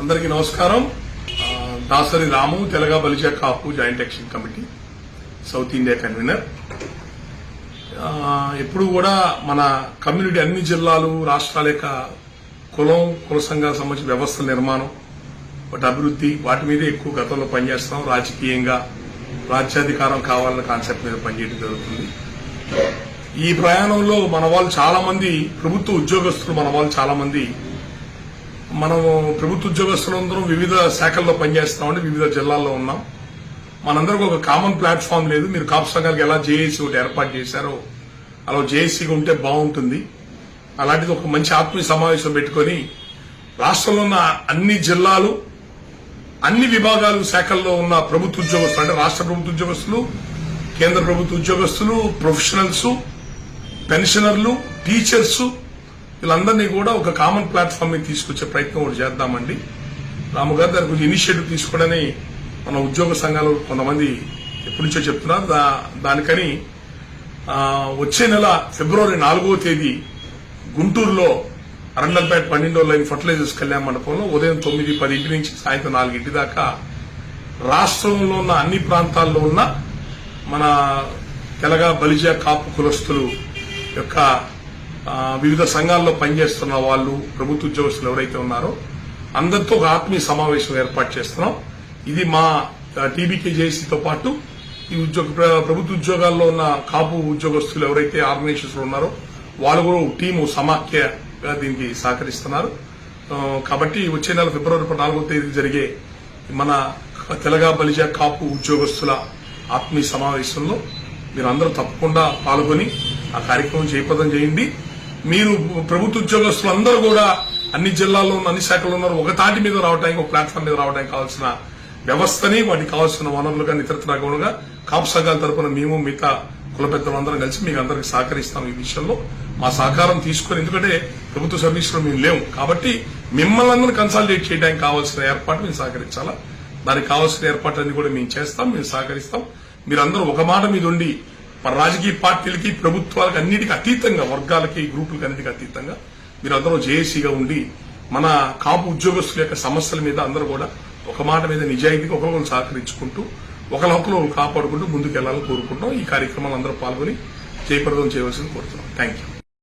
అందరికీ నమస్కారం. Dasari Ramu Telaga Balija Kapu joint action committee South India convener. ఎప్పుడు కూడా మన కమ్యూనిటీ అన్ని జిల్లాలు రాష్ట్రాల యొక్క కులం కుల సంఘాలకు సంబంధించిన వ్యవస్థల నిర్మాణం వాటి అభివృద్ధి వాటి మీద ఎక్కువ గతంలో పనిచేస్తాం. రాజకీయంగా రాజ్యాధికారం కావాలన్న కాన్సెప్ట్ మీద పనిచేయడం జరుగుతుంది. ఈ ప్రయాణంలో మన వాళ్ళు చాలా మంది ప్రభుత్వ ఉద్యోగస్తులు మన వాళ్ళు చాలా మంది మనం ప్రభుత్వ ఉద్యోగస్తులందరం వివిధ శాఖల్లో పనిచేస్తామండి వివిధ జిల్లాల్లో ఉన్నాం. మనందరికి ఒక కామన్ ప్లాట్ఫామ్ లేదు. మీరు కాపు సంఘాలకు ఎలా జేఏసీ ఒకటి ఏర్పాటు చేశారో అలా జేఏసీగా ఉంటే బాగుంటుంది. అలాంటిది ఒక మంచి ఆత్మీయ సమావేశం పెట్టుకొని రాష్ట్రంలో ఉన్న అన్ని జిల్లాలు అన్ని విభాగాలు శాఖల్లో ఉన్న ప్రభుత్వ ఉద్యోగస్తులు అంటే రాష్ట్ర ప్రభుత్వ ఉద్యోగస్తులు కేంద్ర ప్రభుత్వ ఉద్యోగస్తులు ప్రొఫెషనల్స్ పెన్షనర్లు టీచర్స్ వీళ్ళందరినీ కూడా ఒక కామన్ ప్లాట్ఫామ్ మీద తీసుకొచ్చే ప్రయత్నం ఒకటి చేద్దామండి. రాము గారు దాని కొంచెం ఇనిషియేటివ్ తీసుకోవడని మన ఉద్యోగ సంఘాలు కొంతమంది ఎప్పటి నుంచో చెప్తున్నారు. దా- దానికని వచ్చే నెల ఫిబ్రవరి నాలుగవ తేదీ గుంటూరులో అరండల్పేట పన్నెండో లైన్ ఫర్టిలైజర్స్ కళ్యాణ మండపంలో ఉదయం తొమ్మిది పదింటి నుంచి సాయంత్రం నాలుగింటి దాకా రాష్ట్రంలో ఉన్న అన్ని ప్రాంతాల్లో ఉన్న మన తెలగ బలిజ కాపు కులస్తులు యొక్క వివిధ సంఘాల్లో పనిచేస్తున్న వాళ్ళు ప్రభుత్వ ఉద్యోగస్తులు ఎవరైతే ఉన్నారో అందరితో ఒక ఆత్మీయ సమావేశం ఏర్పాటు చేస్తున్నాం. ఇది మా టీబీకే జేసీతో పాటు ఈ ఉద్యోగ ప్రభుత్వ ఉద్యోగాల్లో ఉన్న కాపు ఉద్యోగస్తులు ఎవరైతే ఆర్గనైజేషన్స్ ఉన్నారో వాళ్ళు కూడా టీము సమాఖ్యగా దీనికి సహకరిస్తున్నారు. కాబట్టి వచ్చే నెల ఫిబ్రవరి నాలుగో తేదీ జరిగే మన తెలగా బలిజ కాపు ఉద్యోగస్తుల ఆత్మీయ సమావేశంలో మీరు అందరూ తప్పకుండా పాల్గొని ఆ కార్యక్రమం జయప్రదం చేయండి. మీరు ప్రభుత్వ ఉద్యోగస్తులు అందరూ కూడా అన్ని జిల్లాల్లో ఉన్న అన్ని శాఖల్లో ఉన్నారు. ఒక తాటి మీద రావడానికి ఒక ప్లాట్ఫామ్ మీద రావడానికి కావాల్సిన వ్యవస్థని వాటికి కావాల్సిన వనరులుగా ఇతరత్ర గుణంగా కాపు సంఘాల తరపున మేము మిగతా కుల పెద్దలందరం కలిసి మీకు అందరికి సహకరిస్తాం ఈ విషయంలో. మా సహకారం తీసుకొని ఎందుకంటే ప్రభుత్వ సర్వీసులో మేము లేము. కాబట్టి మిమ్మల్ని అందరూ కన్సల్టేట్ చేయడానికి కావాల్సిన ఏర్పాటు మేము సహకరించాలా? దానికి కావాల్సిన ఏర్పాట్లన్నీ కూడా మేము చేస్తాం మేము సహకరిస్తాం. మీరందరూ ఒక మాట మీద ఉండి మన రాజకీయ పార్టీలకి ప్రభుత్వాలకు అన్నిటికీ అతీతంగా వర్గాలకి గ్రూపులకి అన్నిటికీ అతీతంగా మీరందరూ జేఏసీగా ఉండి మన కాపు ఉద్యోగస్తుల యొక్క సమస్యల మీద అందరూ కూడా ఒక మాట మీద నిజాయితీగా ఒకరికొకరు సహకరించుకుంటూ ఒకరి కాపాడుకుంటూ ముందుకు వెళ్ళాలని కోరుకుంటాం ఈ కార్యక్రమాలు అందరూ పాల్గొని జయప్రదం చేయవలసింది కోరుతున్నాం. Thank you